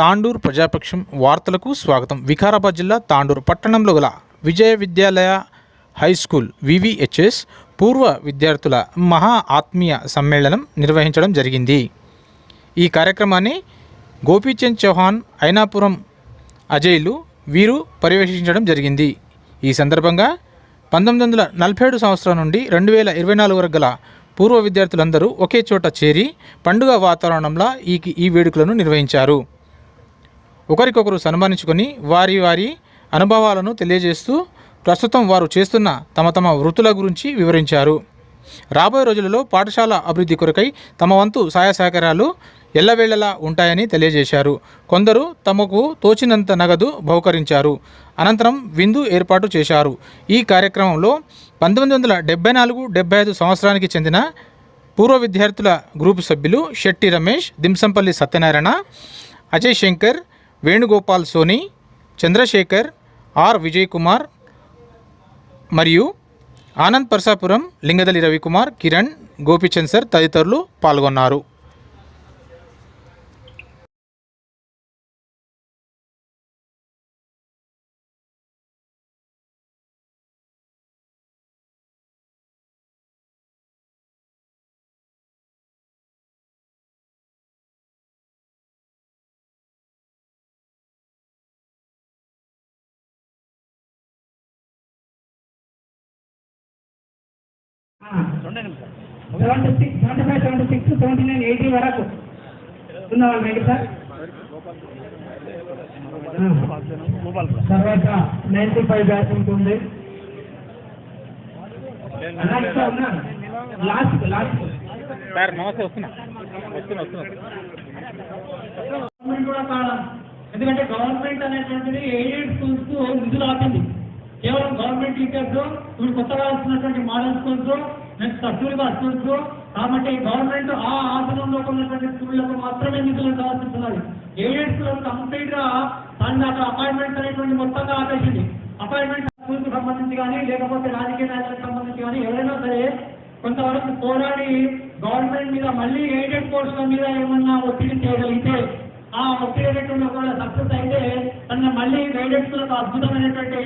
తాండూర్ ప్రజాపక్షం వార్తలకు స్వాగతం. వికారాబాద్ జిల్లా తాండూర్ పట్టణంలో గల విజయ విద్యాలయ హై స్కూల్ వివిహెచ్ఎస్ పూర్వ విద్యార్థుల మహా ఆత్మీయ సమ్మేళనం నిర్వహించడం జరిగింది. ఈ కార్యక్రమాన్ని గోపీచంద్ చౌహాన్ ఐనాపురం అజయ్లు వీరు పర్యవేక్షించడం జరిగింది. ఈ సందర్భంగా పంతొమ్మిది వందల నలభై ఏడు సంవత్సరం నుండి రెండు వేల ఇరవై నాలుగు వరకు గల పూర్వ విద్యార్థులందరూ ఒకే చోట చేరి పండుగ వాతావరణంలో ఈ ఈ వేడుకలను నిర్వహించారు. ఒకరికొకరు సన్మానించుకొని వారి వారి అనుభవాలను తెలియజేస్తూ ప్రస్తుతం వారు చేస్తున్న తమ తమ వృత్తుల గురించి వివరించారు. రాబోయే రోజులలో పాఠశాల అభివృద్ధి కొరకై తమ వంతు సహాయ సహకారాలు ఎల్లవేళలా ఉంటాయని తెలియజేశారు. కొందరు తమకు తోచినంత నగదు బహుకరించారు. అనంతరం విందు ఏర్పాటు చేశారు. ఈ కార్యక్రమంలో పంతొమ్మిది వందల డెబ్బై నాలుగు డెబ్బై ఐదు సంవత్సరానికి చెందిన పూర్వ విద్యార్థుల గ్రూపు సభ్యులు శెట్టి రమేష్ దింసంపల్లి సత్యనారాయణ అజయ్ శంకర్ వేణుగోపాల్ సోని చంద్రశేఖర్ ఆర్ విజయ్ కుమార్ మరియు ఆనంద్ పర్సాపురం లింగదలి రవికుమార్ కిరణ్ గోపిచంద్ సర్ తదితరులు పాల్గొన్నారు. Seventy six seventy five seventy six seventy nine eighty వరకు. ఉన్న వాళ్ళు రెడీ సార్. తర్వాత నైన్టీ ఫైవ్ బ్యాచ్ ఉంటుంది. Last last. సార్ నమస్తే వస్తున్నా. వస్తున్నా వస్తున్నా. గవర్నమెంట్ కూడా కారణం ఎందుకంటే గవర్నమెంట్ అనేటువంటిది ఎయిడెడ్ స్కూల్స్కు నిధులు ఆపింది. కేవలం గవర్నమెంట్ టీచర్స్ ఇప్పుడు కొత్తగా వస్తున్నటువంటి model schools next Kasturba schools కాబట్టి గవర్నమెంట్ ఆ ఆసనంలో ఉన్నటువంటి స్కూళ్ళకు మాత్రమే నిధులు కావాల్సిస్తున్నది. ఎయిడెడ్ స్కూల్ కంప్లీట్గా దాని అక్కడ అపాయింట్మెంట్స్ అనేటువంటి మొత్తంగా ఆపేసింది. అపాయింట్మెంట్ స్కూల్కు సంబంధించి కానీ లేకపోతే రాజకీయ నాయకులకు సంబంధించి కానీ ఎవరైనా సరే కొంతవరకు పోరాడి గవర్నమెంట్ మీద మళ్ళీ ఎయిడెడ్ కోర్సుల మీద ఏమన్నా ఒత్తిడి చేయగలిగితే ఆ ఒత్తిడి అనేటువంటి ఒకవేళ సక్సెస్ అయితే తన మళ్ళీ గైడెన్స్లో అద్భుతమైనటువంటి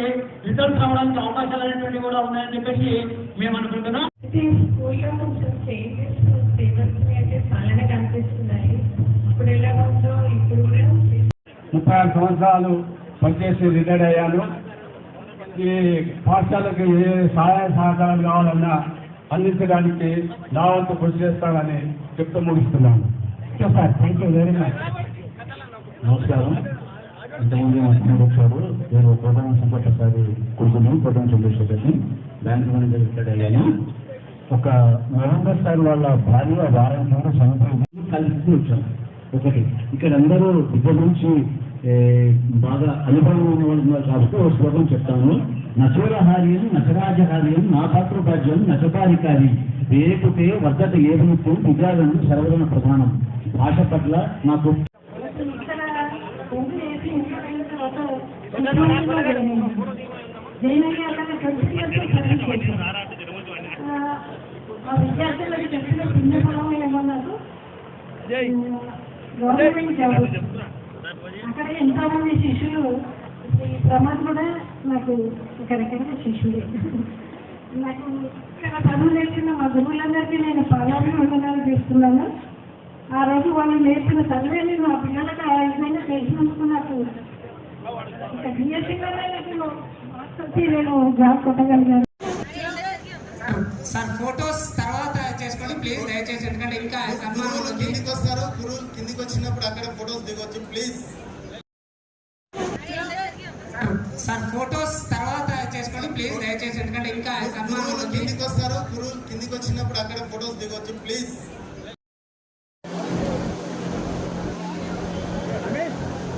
రిజల్ట్స్ రావడానికి అవకాశాలు అనేటువంటివి కూడా ఉన్నాయని చెప్పేసి మేము అనుకుంటున్నాం. అయితే స్కూల్లో కొంచెం చేంజెస్ పేపర్స్ అయితే చాలానే కనిపిస్తున్నాయి. ఇప్పుడు ఎలా ఉందో ఇప్పుడు కూడా ముప్పై ఆరు సంవత్సరాలు పనిచేసి రిటైర్డ్ అయ్యాను. ఈ పాఠశాలకు ఏ సహాయ సహకారాలు కావాలన్నా అందించడానికి నా వంతు కృషి చేస్తానని చెప్తూ ముగిస్తున్నాను. Sir thank you very much నమస్కారం. ఇంతకుముందు వచ్చిన వచ్చారు. నేను ప్రధాన సంపట్టసారి కొడుకుని ప్రధాన చంద్రశేఖర్ని బ్యాంక్ మేనేజర్ రిటైర్డ్ అయ్యాను. ఒక నవంబర్ సార్ వాళ్ళ భార్య వారం ద్వారా సంవత్సరం కలిసి వచ్చాను ఒకటి ఇక్కడ అందరూ విద్య నుంచి బాగా అనుభవం ఉన్న వాళ్ళు ఉన్నారు కాబట్టి ఒక శ్లోకం చెప్తాను. నచోరహార్యం నచరాజహార్యం నాపాత్రోపాధ్యం నచపాధికారి వేపుతే వర్ధత ఏ నిత్యం విద్యాలను సర్వజన ప్రధానం. భాష పట్ల నాకు ఇంటికి తర్వాత జైనయ్య అలాగే సర్వీస్ చేశాను ఆ, మా విద్యార్థులకు చెప్పిన చిన్న పొలం ఏమన్నారు గవర్నమెంట్ జాబ్ అక్కడ ఎంతోమంది శిష్యులు ప్రమాద్ కూడా నాకు ఇక్కడిక్కడ శిష్యుడే నాకు ఇక్కడ చదువు నేర్చిన మా గురువులందరికీ నేను పాదాభివందనాలు చేస్తున్నాను ఆ రోజు వాళ్ళు నేర్పిన చదివే నేను మా పిల్లలకు ఆ విధంగా తెలిసినందుకు నాకు సార్ ఫొటోస్ తర్వాత చేసుకోండి ప్లీజ్ దయచేసి ఎందుకంటే ఇంకా సన్మానం గురువులు ఉంది కిందికి వస్తారు గురువులు కిందికి వచ్చినప్పుడు అక్కడ ఫొటోస్ దిగొచ్చు ప్లీజ్. సార్ ఫొటోస్ తర్వాత చేసుకోండి ప్లీజ్ దయచేసి ఎందుకంటే ఇంకా సన్మానం గురువులు ఉంది కిందికి వస్తారు గురువులు కిందికి వచ్చినప్పుడు అక్కడ ఫొటోస్ దిగొచ్చు ప్లీజ్.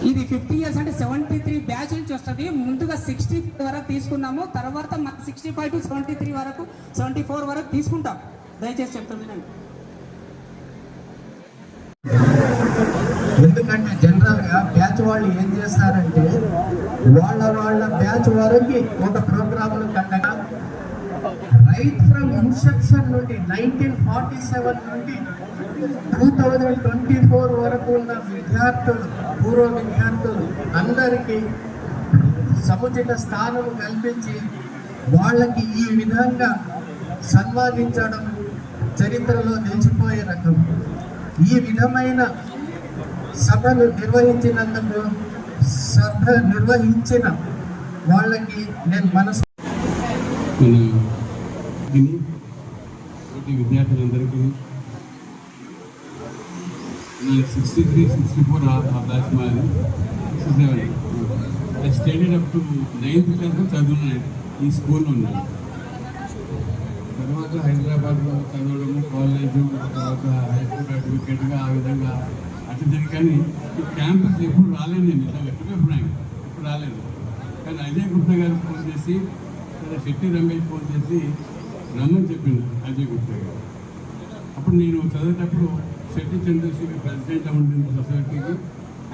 ఇది ఫిఫ్టీ ఇయర్స్ అంటే సెవెంటీ వస్తుంది. ముందుగా సిక్స్టీ వరకు తీసుకున్నాము. తర్వాత sixty five to seventy three వరకు సెవెంటీ ఫోర్ వరకు తీసుకుంటాం. దయచేసి చెప్తాను నేను ఎందుకంటే జనరల్గా బ్యాచ్ వాళ్ళు ఏం చేస్తారంటే వాళ్ళ వాళ్ళ బ్యాచ్ వరకు ఒక ప్రోగ్రామ్ కండగా రైట్ ఫ్రమ్ ఇన్సెప్షన్ నుండి నైన్టీన్ ఫార్టీ సెవెన్ నుండి టూ థౌజండ్ ట్వంటీ ఫోర్ వరకు ఉన్న విద్యార్థులు పూర్వ విద్యార్థులు అందరికీ సముచిత స్థానం కల్పించి వాళ్ళకి ఈ విధంగా సన్మానించడం చరిత్రలో నిలిచిపోయే రకం. ఈ విధమైన సభలు నిర్వహించినందుకు సభ నిర్వహించిన వాళ్ళకి నేను మనసు విద్యార్థులందరికీ సిక్స్టీ త్రీ సిక్స్టీ ఫోర్ ఆ బ్యాచ్ మాది. Sixty seven. I studied up to ninth class చదువున్నాను ఈ స్కూల్లో ఉన్నాను తర్వాత హైదరాబాద్లో చదవడము కాలేజ్ తర్వాత హైస్కూల్ సర్టిఫికేట్గా ఆ విధంగా అటు తిరిగి కానీ ఈ క్యాంపస్ ఎప్పుడు రాలేదు నేను. నిజంగా ఎప్పుడు ఎప్పుడు రాలేదు. కానీ అజయ్ గుప్తా గారు ఫోన్ చేసి లేదా శెట్టి రమేష్ ఫోన్ చేసి రమ్మని చెప్పింది అజయ్ గుప్తా గారు. అప్పుడు నేను చదివేటప్పుడు శెట్టి చంద్రశేఖర్ ప్రెసిడెంట్ ఉండింది సొసైటీకి.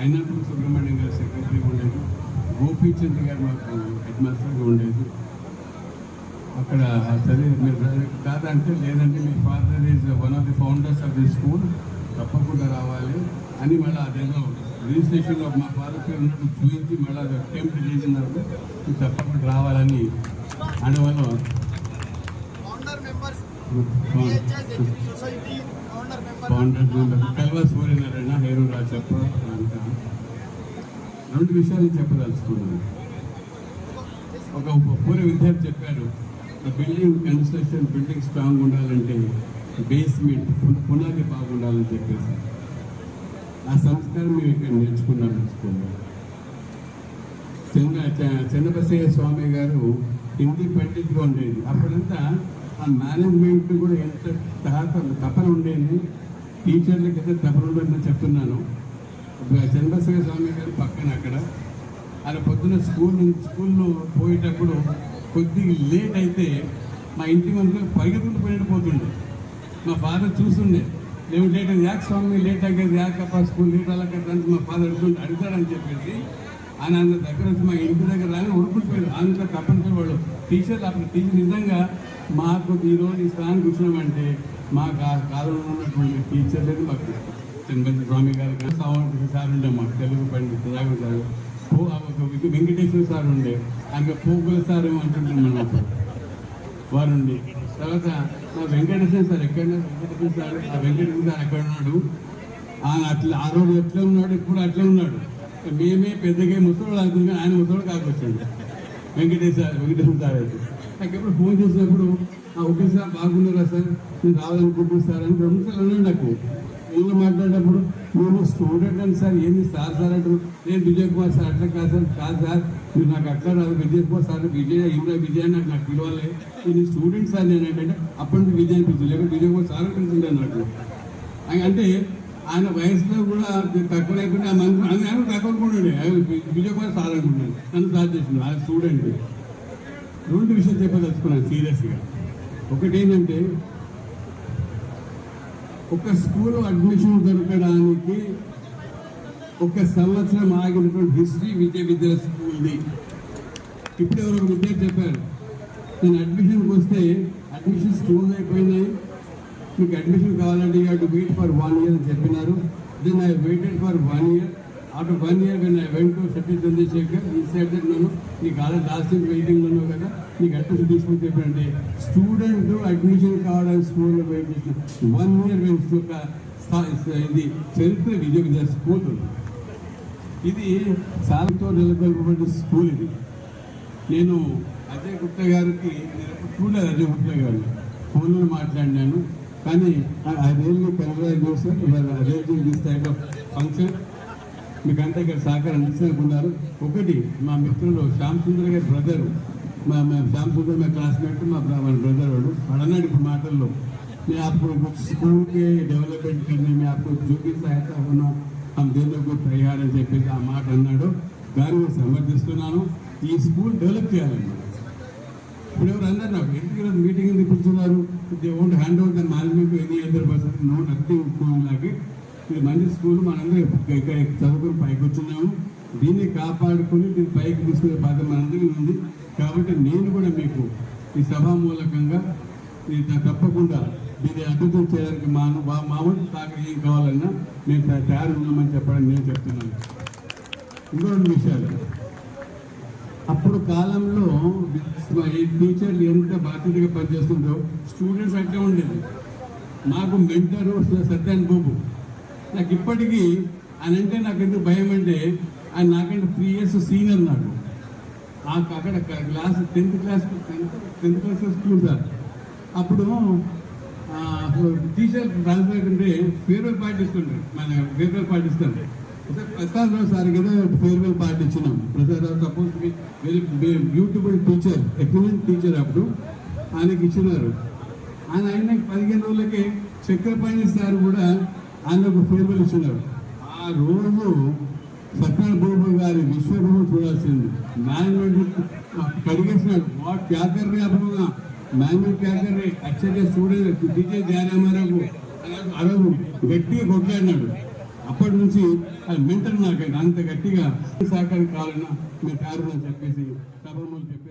అయినప్పుడు సుబ్రహ్మణ్యం గారు సెక్రటరీ ఉండేది. గోపీచంద్ గారు మాకు హెడ్ మాస్టర్గా ఉండేది. అక్కడ చదివి మీరు కాదంటే లేదంటే మీ father is one of the founders of the school తప్పకుండా రావాలి అని మళ్ళీ అదేదో రిజిస్ట్రేషన్లో మా ఫాదర్ పేరు ఉన్నట్టు చూపించి మళ్ళీ అది అటెంప్ట్ చేసినారు మీరు తప్పకుండా రావాలని అనవల్ల ఫౌండర్ మెంబర్ కల్వ సూర్యనారాయణ హేరు రాజప్ప రెండు విషయాలు చెప్పదలుచుకున్నాను. ఒక పూర్వ విద్యార్థి చెప్పారు బిల్డింగ్ కన్స్ట్రక్షన్ బిల్డింగ్ స్ట్రాంగ్ ఉండాలంటే బేస్మెంట్ పునాది బాగుండాలని చెప్పేసి. ఆ సంస్కారం మేము ఇక్కడ నేర్చుకున్నాం స్కూల్లో చంద్ర చంద్రబసయ్య స్వామి గారు హిందీ పండిట్గా ఉండేది. అప్పుడంతా ఆ మేనేజ్మెంట్ కూడా ఎంత తాత తపన ఉండేది టీచర్లకి అయితే తపన ఉండదని చెప్తున్నాను. చంద్రబసయ్య స్వామి గారు పక్కన అక్కడ. అలా పొద్దున్న స్కూల్ నుంచి స్కూల్లో పోయేటప్పుడు కొద్దిగా లేట్ అయితే మా ఇంటి ముందు పరిగెత్తుకుంటూ పోయినట్టు పోతుండే. మా ఫాదర్ చూస్తుండే. మేము లేట్ యాక్ స్వామి లేట్ అయ్యేది యాకప్ప స్కూల్ లేట్ అలా కదా మా ఫాదర్ అడుగుతుంటే అడుగుతాడని చెప్పేసి ఆయన అంత దగ్గర వచ్చి మా ఇంటి దగ్గర రాని ఉరుకుంటుపోయారు అంత తప్పనిసరి వాళ్ళు. టీచర్లు అప్పుడు టీచర్ నిజంగా మాకు ఈరోజు ఈ స్థానానికి వచ్చినామంటే మా ఆ కాలంలో ఉన్నటువంటి టీచర్లేదు మాకు చంద్రబాబు స్వామి గారు సావంత్ సార్ ఉండే మాకు తెలుగు పండిత్ రాఘవ సార్. పూ వెంకటేశ్వర సార్ ఉండే. ఆయన పోగుల సార్ అంటుంటాం మన వారు వారుండి. తర్వాత మా వెంకటేశ్వర సార్ ఎక్కడ వెంకటేశ్వర సార్ ఆ వెంకటేశ్వర సార్ ఎక్కడ ఉన్నాడు ఆయన అట్లా ఆ రోజు ఎట్లా ఉన్నాడు? ఇప్పుడు అట్లా ఉన్నాడు. మేమే పెద్దగా ముసలోడు అనుకుని ఆయన ముసలోడు కాకొచ్చాడు. వెంకటేశ్వర వెంకటేశ్వర సార్ అయితే. నాకు ఎప్పుడు ఫోన్ చేసినప్పుడు ఆ ఓకే సార్ బాగున్నారా సార్? నేను రావాలనుకుంటున్నాను సార్ అని రెండు సార్లు అన్నాడు నాకు. ఫోన్లో మాట్లాడేటప్పుడు? నేను స్టూడెంట్ అని సార్ ఏంది సార్ సార్ అంటారు. నేను విజయ్ కుమార్ సార్ అట్లా కాదు సార్. కాదు సార్ మీరు నాకు అట్లా రాదు. విజయ్ కుమార్ సార్ విజయ్ ఇమ్రా విజయ్ అని నాకు పిలవాలి. నేను స్టూడెంట్ సార్ నేను ఏంటంటే అప్పటి నుంచి విజయ్ అనిపిస్తుంది లేకపోతే విజయ్ కుమార్ సార్ అనిపిస్తుంది నాకు అంటే ఆయన వయసులో కూడా తక్కువ లేకుండా ఆ మంది ఆయన తక్కువ అనుకున్నాడు ఆయన విజయ్ కుమార్ సార్ అనుకున్నాడు నన్ను సార్ చేసిండు. ఆయన స్టూడెంట్ రెండు విషయాలు చెప్పదలుచుకున్నాను సీరియస్గా. ఒకటి ఏంటంటే ఒక స్కూల్ అడ్మిషన్ దొరకడానికి ఒక సంవత్సరం ఆగినటువంటి హిస్టరీ విద్య విద్యల స్కూల్ది. ఇప్పుడు ఎవరు ఒక విద్యార్థి చెప్పారు నేను అడ్మిషన్కి వస్తే అడ్మిషన్స్ క్లోజ్ అయిపోయినాయి మీకు అడ్మిషన్ కావాలంటే you to wait for one year అని చెప్పినారు. Then I waited for one year after one year when I went to Satya Chandrasekhar ఈ సైడ్ నన్ను నీకు ఆల్రెడీ లాస్ట్ ఇయర్ వెయిటింగ్ ఉన్నావు కదా నీకు అడ్రస్ తీసుకుని చెప్పండి. స్టూడెంట్ అడ్మిషన్ కావడానికి స్కూల్లో వెయిట్ చేసిన వన్ ఇయర్ వెయిట్ ఒక ఇది చరిత్ర విజయ స్కూల్ ఇది సాలతో నెలకొల్పబడిన స్కూల్ ఇది. నేను అజయ్ గుప్తా గారికి చూడలేదు అజయ్ గుప్తా గారు ఫోన్లో మాట్లాడినాను. కానీ I really congratulate sir. Your this type of function మీకు అంతా ఇక్కడ సహకారం అందిస్తున్నారు ఒకటి మా మిత్రులు శ్యామ్ సుందర్ గారి బ్రదర్ మా మా శ్యామ్ సుందర్ మా క్లాస్మేట్ మా బ్ర- మా బ్రదర్ వాడు వాడు అన్నాడు ఇప్పుడు మాటల్లో मैं आपको स्कूल के डेवलपमेंट करने में आपको जो भी सहायता होना हम देने को तैयार అని చెప్పేసి ఆ మాట అన్నాడు దాన్ని నేను సమర్థిస్తున్నాను ఈ స్కూల్ డెవలప్ చేయాలన్నమాట ఇప్పుడు ఎవరు అన్నారు నాకు ఎందుకు ఈరోజు మీటింగ్ ఎందుకు కూర్చున్నారు they won't hand over the management any other person no nothing లాగా ఇది మంచి స్కూల్ మనందరం చదువుకుని పైకి వచ్చున్నాము దీన్ని కాపాడుకుని దీన్ని పైకి తీసుకునే బాధ్యత మనందరికీ ఉంది. కాబట్టి నేను కూడా మీకు ఈ సభా మూలకంగా ఇది తప్పకుండా దీన్ని అభివృద్ధి చేయడానికి మా మా వంటి వంతు సహకారం ఏం కావాలన్నా మేము తయారు ఉన్నామని చెప్పడం నేను చెప్తున్నాను. ఇంకో రెండు విషయాలు. అప్పుడు కాలంలో ఈ టీచర్లు ఎంత బాధ్యతగా పనిచేస్తుందో స్టూడెంట్స్ అట్లే ఉండేది. మాకు మెంటరు సత్యాన్ బాబు. నాకు ఇప్పటికీ ఆయన అంటే నాకు ఎందుకు భయం అంటే ఆయన నాకంటే త్రీ ఇయర్స్ సీనియర్ నాకు ఆ అక్కడ class tenth class tenth class school sir. అప్పుడు టీచర్ ట్రాన్స్ఫర్ అంటే ఫేర్వెల్ పార్టీ ఇస్తుండే. మన ఫేర్వెల్ పార్టీ ఇస్తాం. ప్రసాద్ రావు సార్ కదా ఫేర్వెల్ పార్టీ ఇచ్చినాం. Prasad Rao suppose very beautiful teacher excellent teacher అప్పుడు ఆయనకి ఇచ్చినారు. ఆయన ఆయన పదిహేను రోజులకి చక్రపాణి సార్ కూడా ఆయన ఒక ఫేర్వెల్ ఇచ్చినారు. ఆ రోజు సత్యనారాయణ బాబు గారి విశ్వరూపం చూడాల్సింది. మేనేజ్మెంట్ కడిగేసినాడు. వాట్ క్యా అప్పుడు మేనేజ్మెంట్ క్యా అచ్చగా స్టూడెంట్ టీచర్ జారామారావు ఆ రోజు గట్టిగా కొట్లాడినాడు. అప్పటి నుంచి అది మెంటల్ నాకు అంత గట్టిగా సహకారం కావాలన్నా మేము కారణం చెప్పేసి సభలో చెప్పి